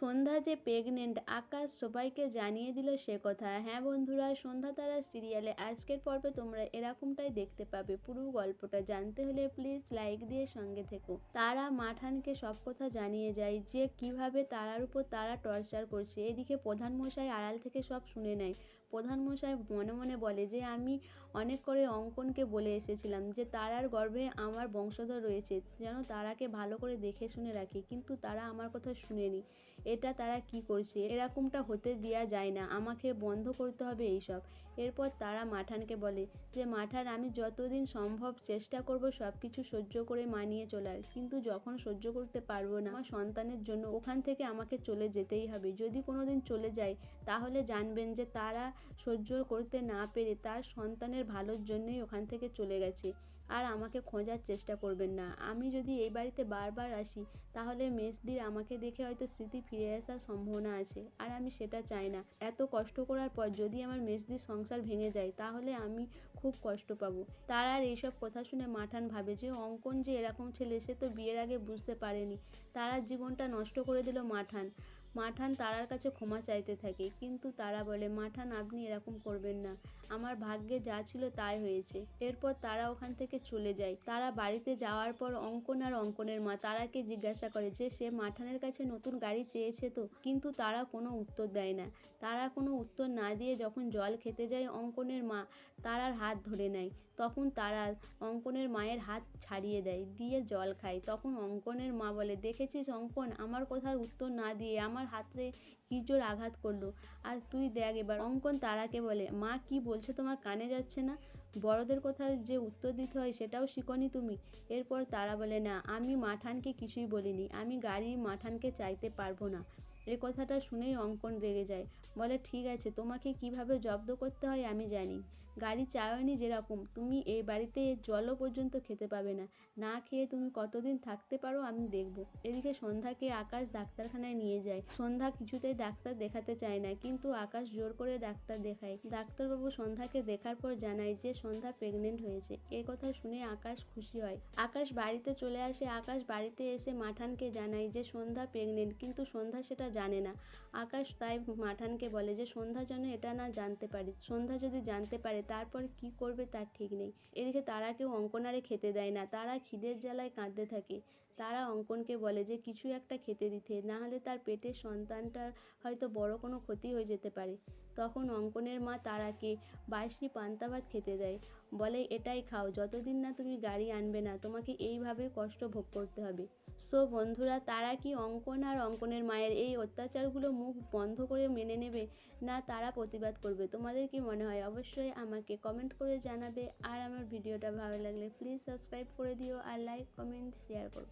সন্ধ্যা যে প্রেগনেন্ট, আকাশ সবাইকে জানিয়ে দিল সে কথা। হ্যাঁ বন্ধুরা, সন্ধ্যা তারা সিরিয়ালে। আজকের পর্বে তোমরা এরকমটাই দেখতে পাবে। পুরো গল্পটা জানতে হলে প্লিজ লাইক দিয়ে সঙ্গে থেকো। তারা মাঠানকে সব কথা জানিয়ে যায় যে কীভাবে তারার উপর তারা টর্চার করছে। এদিকে প্রধান মশাই আড়াল থেকে সব শুনে নেয়। প্রধান মশাই মনে মনে বলে যে, আমি অনেক করে অঙ্কনকে বলে এসেছিলাম যে, তারার গর্ভে আমার বংশধর রয়েছে। যেন তারাকে ভালো করে দেখে শুনে রাখে। কিন্তু তারা আমার কথা শুনেনি। এটা তারা কি করছে? এরকমটা হতে দেওয়া যায় না। আমাকে বন্ধ করতে হবে এইসব। এরপর তারা মাঠানকে বলে যে, মাঠান, আমি যতদিন সম্ভব চেষ্টা করব সব কিছু সহ্য করে মানিয়ে চলার। কিন্তু যখন সহ্য করতে পারব না, আমার সন্তানের জন্য ওখান থেকে আমাকে চলে যেতেই হবে। যদি কোনো দিন চলে যায় তাহলে জানবেন যে, তারা সহ্য করতে না পেরে তার সন্তানের ভালোর জন্যই ওখান থেকে চলে গেছে। আর আমাকে খোঁজার চেষ্টা করবেন না। আমি যদি এই বাড়িতে বারবার আসি, তাহলে মেসদির আমাকে দেখে হয়তো স্মৃতি ফিরে আসার সম্ভাবনা আছে, আর আমি সেটা চাই না। এত কষ্ট করার পর যদি আমার মেসদির সংসার ভেঙে যায়, তাহলে আমি খুব কষ্ট পাবো। তার আর এইসব কথা শুনে মাঠান ভাবে যে, অঙ্কন যে এরকম ছেলে, সে তো বিয়ের আগে বুঝতে পারেনি। তারার জীবনটা নষ্ট করে দিল মাঠান। মাঠান তারার কাছে ক্ষমা চাইতে থাকে। কিন্তু তারা বলে, মাঠান, আপনি এরকম করবেন না। আমার ভাগ্যে যা ছিল তাই হয়েছে। এরপর তারা ওখান থেকে চলে যায়। তারা বাড়িতে যাওয়ার পর অঙ্কন আর অঙ্কনের মা তারাকে জিজ্ঞাসা করে যে, সে মাঠানের কাছে নতুন গাড়ি চেয়েছে তো? কিন্তু তারা কোনো উত্তর দেয় না। তারা কোনো উত্তর না দিয়ে যখন জল খেতে যায় অঙ্কনের মা, তারার হাত ধরে নেয়। তখন তারা অঙ্কনের মায়ের হাত ছাড়িয়ে দেয়, দিয়ে জল খায়। তখন অঙ্কনের মা বলে, দেখেছিস অঙ্কন, আমার কথার উত্তর না দিয়ে, আমার হাতে কি জোর আঘাত করল। আর তুই দেখ এবার, অঙ্কন তারাকে বলে, মা, কি বলছো? তোমার কানে যাচ্ছে না? বড়দের কথার যে উত্তর দিতে হয় সেটাও শিখনি তুমি। এরপর তারা বলে, না, আমি মাঠানকে কিছুই বলিনি। আমি গাড়ি মাঠানকে চাইতে পারব না। এ কথাটা শুনেই অঙ্কন রেগে যায়। বলে, ঠিক আছে, তোমাকে কীভাবে জব্দ করতে হয় আমি জানি। গাড়ি চাওনি যেরকম, তুমি এই বাড়িতে জলও পর্যন্ত খেতে পাবে না। না খেয়ে তুমি কতদিন থাকতে পারো আমি দেখব। এদিকে সন্ধ্যাকে আকাশ ডাক্তারখানায় নিয়ে যায়। সন্ধ্যা কিছুতেই ডাক্তার দেখাতে চায় না, কিন্তু আকাশ জোর করে ডাক্তার দেখায়। ডাক্তারবাবু সন্ধ্যাকে দেখার পর জানায় যে সন্ধ্যা প্রেগনেন্ট হয়েছে। এ কথা শুনে আকাশ খুশি হয়। আকাশ বাড়িতে চলে আসে। আকাশ বাড়িতে এসে মাঠানকে জানায় যে সন্ধ্যা প্রেগনেন্ট কিন্তু সন্ধ্যা সেটা জানে না। আকাশ তাই মাঠানকে বলে যে সন্ধ্যা যেন এটা না জানতে পারে। সন্ধ্যা যদি জানতে পারে তারপর কি করবে তার ঠিক নেই। এদিকে তারাকেও অঙ্কনারে খেতে দেয় না। তারা খিদের জ্বালায় কাঁদতে থাকে। তারা অঙ্কনকে বলে যে, কিছু একটা খেতে দিতে না হলে তার পেটের সন্তানটার হয়তো বড় কোনো ক্ষতি হয়ে যেতে পারে। তখন অঙ্কনের মা তারাকে বাইশটি পান্তা ভাত খেতে দেয়। বলে, এটাই খাও, যতদিন না তুমি গাড়ি আনবে না, তোমাকে এইভাবে কষ্ট ভোগ করতে হবে। সো বন্ধুরা, তারা কি অঙ্কন আর অঙ্কনের মায়ের এই অত্যাচারগুলো মুখ বন্ধ করে মেনে নেবে, না তারা প্রতিবাদ করবে? তোমাদের কি মনে হয়? অবশ্যই আমাকে কমেন্ট করে জানাবে। আর আমার ভিডিওটা ভালো লাগলে প্লিজ সাবস্ক্রাইব করে দিও আর লাইক, কমেন্ট, শেয়ার করো।